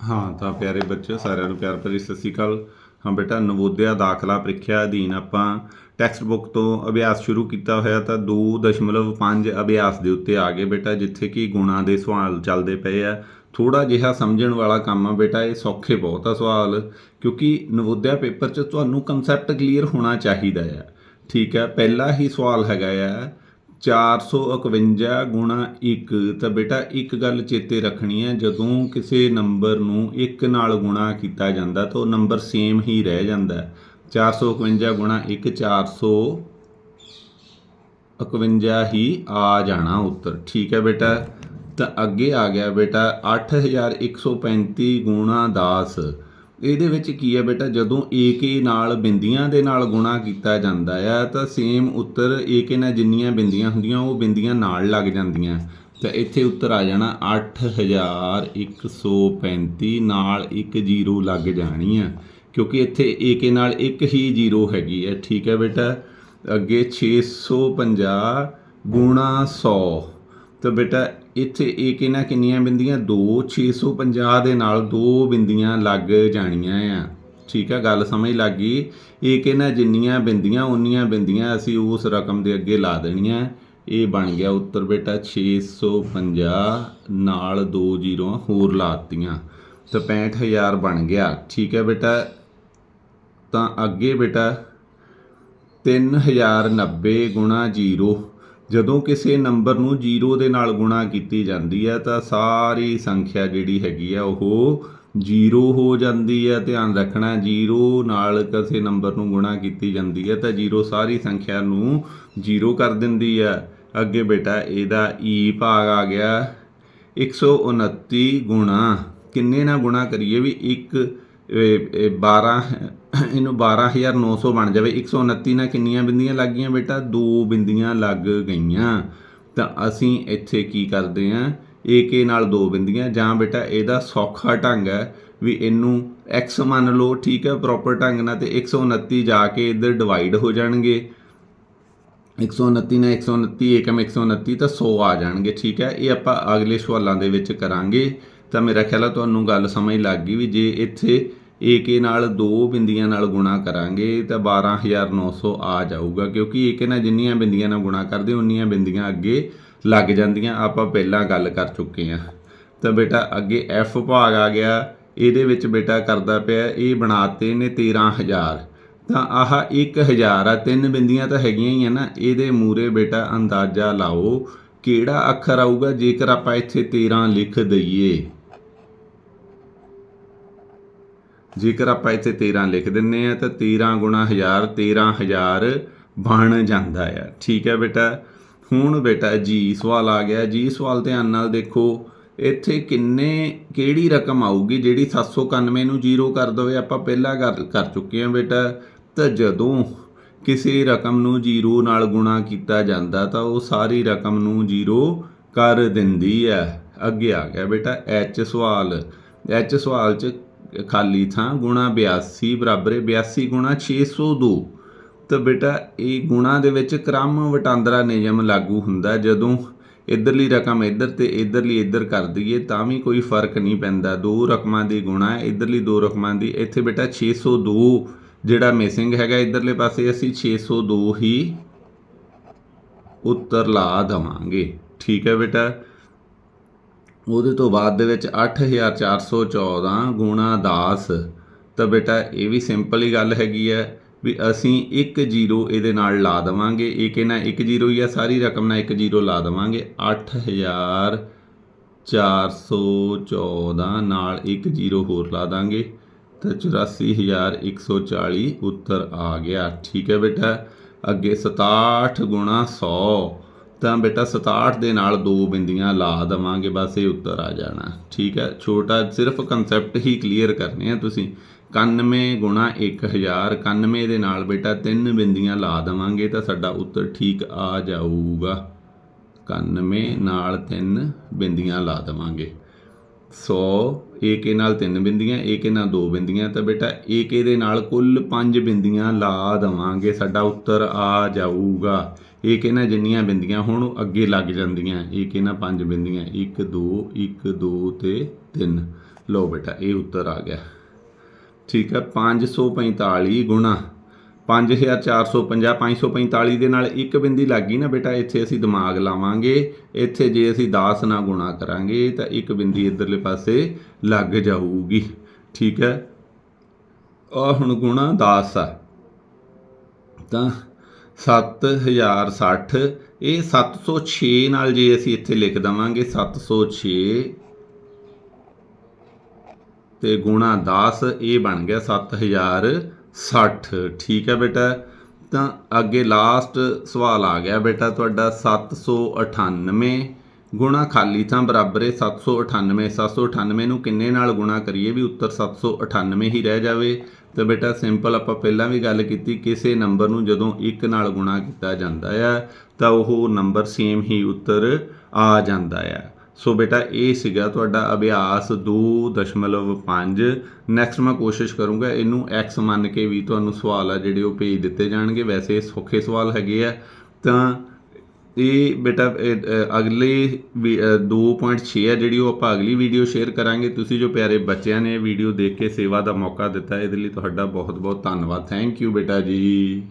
ਹਾਂ, ਤਾਂ ਪਿਆਰੇ ਬੱਚੇ ਸਾਰਿਆਂ ਨੂੰ ਪਿਆਰ ਭਰੀ ਸਤਿ ਸ਼੍ਰੀ ਅਕਾਲ। ਹਾਂ ਬੇਟਾ, ਨਵੋਦਿਆ ਦਾਖਲਾ ਪ੍ਰੀਖਿਆ ਅਧੀਨ ਆਪਾਂ ਟੈਕਸਟ ਬੁੱਕ ਤੋਂ ਅਭਿਆਸ ਸ਼ੁਰੂ ਕੀਤਾ ਹੋਇਆ ਤਾਂ 2.5 ਅਭਿਆਸ ਦੇ ਉੱਤੇ ਆ ਗਏ ਬੇਟਾ, ਜਿੱਥੇ ਕਿ ਗੁਣਾ ਦੇ ਸਵਾਲ ਚੱਲਦੇ ਪਏ ਆ। ਥੋੜਾ ਜਿਹਾ ਸਮਝਣ ਵਾਲਾ ਕੰਮ ਆ ਬੇਟਾ, ਇਹ ਸੌਖੇ ਬਹੁਤ ਆ ਸਵਾਲ, ਕਿਉਂਕਿ ਨਵੋਦਿਆ ਪੇਪਰ 'ਚ ਤੁਹਾਨੂੰ ਕਨਸੈਪਟ ਕਲੀਅਰ ਹੋਣਾ ਚਾਹੀਦਾ ਆ। ਠੀਕ ਹੈ ਪਹਿਲਾ ਹੀ ਸਵਾਲ ਹੈਗਾ ਆ 451 ਗੁਣਾ 1 ਤਾਂ ਬੇਟਾ, ਇੱਕ ਗੱਲ ਚੇਤੇ ਰੱਖਣੀ ਹੈ, ਜਦੋਂ ਕਿਸੇ ਨੰਬਰ ਨੂੰ 1 ਨਾਲ ਗੁਣਾ ਕੀਤਾ ਜਾਂਦਾ, ਤਾਂ ਉਹ ਨੰਬਰ ਸੇਮ ਹੀ ਰਹਿ ਜਾਂਦਾ ਹੈ। 451 ਗੁਣਾ 1 451 ਹੀ ਆ ਜਾਣਾ ਉੱਤਰ। ਠੀਕ ਹੈ ਬੇਟਾ? ਤਾਂ ਅੱਗੇ ਆ ਗਿਆ ਬੇਟਾ 8135 ਗੁਣਾ 10 ਇਹਦੇ ਵਿੱਚ ਕੀ ਹੈ ਬੇਟਾ? ਜਦੋਂ ਏਕੇ ਨਾਲ ਬਿੰਦੀਆਂ ਦੇ ਨਾਲ ਗੁਣਾ ਕੀਤਾ ਜਾਂਦਾ ਆ, ਤਾਂ ਸੇਮ ਉੱਤਰ ਏਕੇ ਨਾਲ ਜਿੰਨੀਆਂ ਬਿੰਦੀਆਂ ਹੁੰਦੀਆਂ, ਉਹ ਬਿੰਦੀਆਂ ਨਾਲ ਲੱਗ ਜਾਂਦੀਆਂ। ਤਾਂ ਇੱਥੇ ਉੱਤਰ ਆ ਜਾਣਾ 8135 ਨਾਲ ਇੱਕ ਜ਼ੀਰੋ ਲੱਗ ਜਾਣੀ ਆ। ਕਿਉਂਕਿ ਇੱਥੇ ਏਕੇ ਨਾਲ ਇੱਕ ਹੀ ਜ਼ੀਰੋ ਹੈਗੀ ਹੈ ਠੀਕ ਹੈ ਬੇਟਾ? ਅੱਗੇ 650 ਗੁਣਾ 100 ਤਾਂ ਬੇਟਾ, ਇੱਥੇ ਇਹ ਇਹਨਾਂ ਕਿੰਨੀਆਂ ਬਿੰਦੀਆਂ? 2 650 ਦੇ ਨਾਲ ਦੋ ਬਿੰਦੀਆਂ ਲੱਗ ਜਾਣੀਆਂ ਆ। ਠੀਕ ਆ, ਗੱਲ ਸਮਝ ਲੱਗ ਗਈ? ਇਹ ਇਹਨਾਂ ਜਿੰਨੀਆਂ ਬਿੰਦੀਆਂ, ਉਨੀਆਂ ਬਿੰਦੀਆਂ ਅਸੀਂ ਉਸ ਰਕਮ ਦੇ ਅੱਗੇ ਲਾ ਦੇਣੀਆਂ। ਇਹ ਬਣ ਗਿਆ ਉੱਤਰ ਬੇਟਾ 650 ਨਾਲ ਦੋ ਜੀਰੋ ਹੋਰ ਲਾਤੀਆਂ ਤਾਂ 65000 ਬਣ ਗਿਆ। ਠੀਕ ਹੈ ਬੇਟਾ? ਤਾਂ ਅੱਗੇ ਬੇਟਾ 3090 ਗੁਣਾ 0 ਜਦੋਂ ਕਿਸੇ ਨੰਬਰ ਨੂੰ 0 ਦੇ ਨਾਲ ਗੁਣਾ ਕੀਤੀ ਜਾਂਦੀ ਹੈ, ਤਾਂ ਸਾਰੀ ਸੰਖਿਆ ਜਿਹੜੀ ਹੈਗੀ ਆ ਉਹ 0 ਹੋ ਜਾਂਦੀ ਹੈ। ਧਿਆਨ ਰੱਖਣਾ 0 ਨਾਲ ਕਿਸੇ ਨੰਬਰ ਨੂੰ ਗੁਣਾ ਕੀਤੀ ਜਾਂਦੀ ਹੈ, ਤਾਂ 0 ਸਾਰੀ ਸੰਖਿਆ ਨੂੰ 0 ਕਰ ਦਿੰਦੀ ਹੈ। ਅੱਗੇ ਬੇਟਾ, ਇਹਦਾ ਈ ਭਾਗ ਆ ਗਿਆ। 129 ਗੁਣਾ। ਕਿੰਨੇ ਨਾਲ ਗੁਣਾ ਕਰੀਏ? ਵੀ ਇੱਕ 12 ਇਹਨੂੰ 12900 ਬਣ ਜਾਵੇ। 129 ਨਾਲ ਕਿੰਨੀਆਂ ਬਿੰਦੀਆਂ ਲੱਗ ਗਈਆਂ ਬੇਟਾ? ਦੋ ਬਿੰਦੀਆਂ ਲੱਗ ਗਈਆਂ। ਤਾਂ ਅਸੀਂ ਇੱਥੇ ਕੀ ਕਰਦੇ ਆਂ? ਏਕੇ ਨਾਲ ਦੋ ਬਿੰਦੀਆਂ। ਜਾਂ ਬੇਟਾ, ਇਹਦਾ ਸੌਖਾ ਢੰਗ ਹੈ ਵੀ ਇਹਨੂੰ x ਮੰਨ ਲਓ, ਠੀਕ ਹੈ ਪ੍ਰੋਪਰ ਢੰਗ ਨਾਲ ਤੇ 129 ਜਾ ਕੇ ਇੱਧਰ ਡਿਵਾਈਡ ਹੋ ਜਾਣਗੇ। 129 ਨਾਲ 129 ਏਕਮ 129 ਤਾਂ 100 ਆ ਜਾਣਗੇ, ਠੀਕ ਹੈ? ਇਹ ਆਪਾਂ ਅਗਲੇ ਸਵਾਲਾਂ ਦੇ ਵਿੱਚ ਕਰਾਂਗੇ। ਤਾਂ ਮੇਰਾ ਖਿਆਲ ਆ, ਤੁਹਾਨੂੰ ਗੱਲ ਸਮਝ ਲੱਗ ਗਈ ਵੀ ਜੇ ਇੱਥੇ ਏਕੇ ਨਾਲ ਦੋ ਬਿੰਦੀਆਂ ਨਾਲ ਗੁਣਾ ਕਰਾਂਗੇ ਤਾਂ 12900 ਆ ਜਾਊਗਾ, ਕਿਉਂਕਿ ਏਕੇ ਨਾਲ ਜਿੰਨੀਆਂ ਬਿੰਦੀਆਂ ਨਾਲ ਗੁਣਾ ਕਰਦੇ, ਉਨੀਆਂ ਬਿੰਦੀਆਂ ਅੱਗੇ ਲੱਗ ਜਾਂਦੀਆਂ। ਆਪਾਂ ਪਹਿਲਾਂ ਗੱਲ ਕਰ ਚੁੱਕੇ ਹਾਂ। ਤਾਂ ਬੇਟਾ, ਅੱਗੇ f ਭਾਗ ਆ ਗਿਆ। ਇਹਦੇ ਵਿੱਚ ਬੇਟਾ ਕਰਦਾ ਪਿਆ, ਇਹ ਬਣਾਤੇ ਨੇ 13000 ਤਾਂ ਆਹ 1000 ਆ, ਤਿੰਨ ਬਿੰਦੀਆਂ ਤਾਂ ਹੈਗੀਆਂ ਹੀ ਆ ਨਾ। ਇਹਦੇ ਮੂਰੇ ਬੇਟਾ ਅੰਦਾਜ਼ਾ ਲਾਓ, ਕਿਹੜਾ ਅੱਖਰ ਆਊਗਾ? ਜੇਕਰ ਆਪਾਂ ਇੱਥੇ 13 ਲਿਖ ਦਈਏ। ਜੇਕਰ ਆਪਾਂ ਇੱਥੇ 13 ਲਿਖ ਦਿੰਨੇ ਆ, ਤਾਂ 13 ਗੁਣਾ 1000 13000 ਬਣ ਜਾਂਦਾ ਆ। ਠੀਕ ਹੈ ਬੇਟਾ? ਹੁਣ ਬੇਟਾ ਜੀ, ਸਵਾਲ ਆ ਗਿਆ। ਜੀ, ਸਵਾਲ ਧਿਆਨ ਨਾਲ ਦੇਖੋ, ਇੱਥੇ ਕਿੰਨੇ, ਕਿਹੜੀ ਰਕਮ ਆਊਗੀ ਜਿਹੜੀ 791 ਨੂੰ ਜ਼ੀਰੋ ਕਰ ਦਵੇ? ਆਪਾਂ ਪਹਿਲਾਂ ਗੱਲ ਕਰ ਚੁੱਕੇ ਹਾਂ ਬੇਟਾ। ਤਾਂ ਜਦੋਂ ਕਿਸੇ ਰਕਮ ਨੂੰ ਜ਼ੀਰੋ ਨਾਲ ਗੁਣਾ ਕੀਤਾ ਜਾਂਦਾ, ਤਾਂ ਉਹ ਸਾਰੀ ਰਕਮ ਨੂੰ ਜ਼ੀਰੋ ਕਰ ਦਿੰਦੀ ਹੈ। ਅੱਗੇ ਆ ਗਿਆ ਬੇਟਾ, ਐਚ ਸਵਾਲ। ਐਚ ਸਵਾਲ ਚ ਖਾਲੀ ਥਾਂ ਗੁਣਾ 82 ਬਰਾਬਰ ਹੈ 82 ਗੁਣਾ 602 ਤਾਂ ਬੇਟਾ, ਇਹ ਗੁਣਾ ਦੇ ਵਿੱਚ ਕ੍ਰਮ ਵਟਾਂਦਰਾ ਨਿਯਮ ਲਾਗੂ ਹੁੰਦਾ। ਜਦੋਂ ਇਧਰਲੀ ਰਕਮ ਇੱਧਰ ਤੇ ਇਧਰਲੀ ਇੱਧਰ ਕਰ ਦਈਏ, ਤਾਂ ਵੀ ਕੋਈ ਫ਼ਰਕ ਨਹੀਂ ਪੈਂਦਾ। ਦੋ ਰਕਮਾਂ ਦੀ ਗੁਣਾ ਹੈ ਇਧਰਲੀ ਦੋ ਰਕਮਾਂ ਦੀ। ਇੱਥੇ ਬੇਟਾ 602 ਜਿਹੜਾ ਮਿਸਿੰਗ ਹੈਗਾ ਇਧਰਲੇ ਪਾਸੇ, ਅਸੀਂ 602 ਹੀ ਉੱਤਰ ਲਾ ਦਵਾਂਗੇ। ਠੀਕ ਹੈ ਬੇਟਾ? ਉਹਦੇ ਤੋਂ ਬਾਅਦ ਦੇ ਵਿੱਚ 8414 ਗੁਣਾ 10 ਤਾਂ ਬੇਟਾ, ਇਹ ਵੀ ਸਿੰਪਲ ਹੀ ਗੱਲ ਹੈਗੀ ਹੈ ਵੀ ਅਸੀਂ 1 0 ਇਹਦੇ ਨਾਲ ਲਾ ਦਵਾਂਗੇ। ਇਹ ਨਾ 1 0 ਹੀ ਆ, ਸਾਰੀ ਰਕਮ ਨਾਲ 1 0 ਲਾ ਦਵਾਂਗੇ। 8414 ਨਾਲ 1 0 ਹੋਰ ਲਾ ਦਾਂਗੇ। ਤਾਂ 84140 ਉੱਤਰ ਆ ਗਿਆ। ਠੀਕ ਹੈ ਬੇਟਾ, ਅੱਗੇ 67 ਗੁਣਾ 100 ਤਾਂ ਬੇਟਾ 67 ਦੇ ਨਾਲ ਦੋ ਬਿੰਦੀਆਂ ਲਾ ਦਵਾਂਗੇ, ਬਸ ਇਹ ਉੱਤਰ ਆ ਜਾਣਾ। ਠੀਕ ਹੈ? ਛੋਟਾ ਸਿਰਫ ਕਨਸੈਪਟ ਹੀ ਕਲੀਅਰ ਕਰਨੇ ਆ ਤੁਸੀਂ। 91 ਗੁਣਾ 1000 91 ਦੇ ਨਾਲ ਬੇਟਾ ਤਿੰਨ ਬਿੰਦੀਆਂ ਲਾ ਦਵਾਂਗੇ ਤਾਂ ਸਾਡਾ ਉੱਤਰ ਠੀਕ ਆ ਜਾਊਗਾ। 91 ਨਾਲ ਤਿੰਨ ਬਿੰਦੀਆਂ ਲਾ ਦਵਾਂਗੇ। 100 ਏਕੇ ਨਾਲ ਤਿੰਨ ਬਿੰਦੀਆਂ, ਏਕੇ ਨਾਲ ਦੋ ਬਿੰਦੀਆਂ, ਤਾਂ ਬੇਟਾ ਏਕੇ ਦੇ ਨਾਲ ਕੁੱਲ ਪੰਜ ਬਿੰਦੀਆਂ ਲਾ ਦਵਾਂਗੇ, ਸਾਡਾ ਉੱਤਰ ਆ ਜਾਊਗਾ। ਏਕੇ ਨਾਲ ਜਿੰਨੀਆਂ ਬਿੰਦੀਆਂ ਹੁਣ ਉਹ ਅੱਗੇ ਲੱਗ ਜਾਂਦੀਆਂ। ਇਹ ਕਹਿੰਦਾ ਪੰਜ ਬਿੰਦੀਆਂ 1 2 1 2 ਤੇ 3 ਲਓ ਬੇਟਾ, ਇਹ ਉੱਤਰ ਆ ਗਿਆ। ਠੀਕ ਹੈ 545 ਗੁਣਾ 5450 545 ਦੇ ਨਾਲ ਇੱਕ ਬਿੰਦੀ ਲੱਗ ਗਈ ਨਾ ਬੇਟਾ, ਇੱਥੇ ਅਸੀਂ ਦਿਮਾਗ ਲਾਵਾਂਗੇ। ਇੱਥੇ ਜੇ ਅਸੀਂ 10 ਨਾਲ ਗੁਣਾ ਕਰਾਂਗੇ ਤਾਂ ਇੱਕ ਬਿੰਦੀ ਇਧਰਲੇ ਪਾਸੇ ਲੱਗ ਜਾਊਗੀ। ਠੀਕ ਹੈ ਆ ਹੁਣ ਗੁਣਾ 10 ਆ। ਤਾਂ 7060 ਇਹ 706 ਨਾਲ ਜੇ ਅਸੀਂ ਇੱਥੇ ਲਿਖ ਦਵਾਂਗੇ 706 ਤੇ ਗੁਣਾ 10 ਇਹ ਬਣ ਗਿਆ 7060 ਠੀਕ ਹੈ ਬੇਟਾ? ਤਾਂ ਅੱਗੇ ਲਾਸਟ ਸਵਾਲ ਆ ਗਿਆ ਬੇਟਾ ਤੁਹਾਡਾ 798 ਗੁਣਾ ਖਾਲੀ ਥਾਂ ਬਰਾਬਰ ਹੈ 798 798 ਨੂੰ ਕਿੰਨੇ ਨਾਲ ਗੁਣਾ ਕਰੀਏ ਵੀ ਉੱਤਰ 798 ਹੀ ਰਹਿ ਜਾਵੇ? ਤਾਂ ਬੇਟਾ, ਸਿੰਪਲ ਆਪਾਂ ਪਹਿਲਾਂ ਵੀ ਗੱਲ ਕੀਤੀ, ਕਿਸੇ ਨੰਬਰ ਨੂੰ ਜਦੋਂ 1 ਨਾਲ ਗੁਣਾ ਕੀਤਾ ਜਾਂਦਾ ਆ, ਤਾਂ ਉਹ ਨੰਬਰ ਸੇਮ ਹੀ ਉੱਤਰ ਆ ਜਾਂਦਾ ਆ। ਸੋ ਬੇਟਾ, ਇਹ ਸੀਗਾ ਤੁਹਾਡਾ ਅਭਿਆਸ 2.5 ਨੈਕਸਟ ਮੈਂ ਕੋਸ਼ਿਸ਼ ਕਰੂੰਗਾ ਇਹਨੂੰ x ਮੰਨ ਕੇ ਵੀ ਤੁਹਾਨੂੰ ਸਵਾਲ ਆ ਜਿਹੜੇ ਉਹ ਭੇਜ ਦਿੱਤੇ ਜਾਣਗੇ। ਵੈਸੇ ਸੌਖੇ ਸਵਾਲ ਹੈਗੇ ਆ। ਤਾਂ ਇਹ ਬੇਟਾ ਇਹ, ਅ, ਅਗਲੇ ਵੀ- ਅ, 2.6 ਹੈ ਜਿਹੜੀ ਉਹ ਆਪਾਂ ਅਗਲੀ ਵੀਡੀਓ ਸ਼ੇਅਰ ਕਰਾਂਗੇ। ਤੁਸੀਂ ਜੋ ਪਿਆਰੇ ਬੱਚਿਆਂ ਨੇ ਵੀਡੀਓ ਦੇਖ ਕੇ ਸੇਵਾ ਦਾ ਮੌਕਾ ਦਿੱਤਾ ਇਹਦੇ ਲਈ ਤੁਹਾਡਾ ਬਹੁਤ ਬਹੁਤ ਧੰਨਵਾਦ। ਥੈਂਕ ਯੂ ਬੇਟਾ ਜੀ।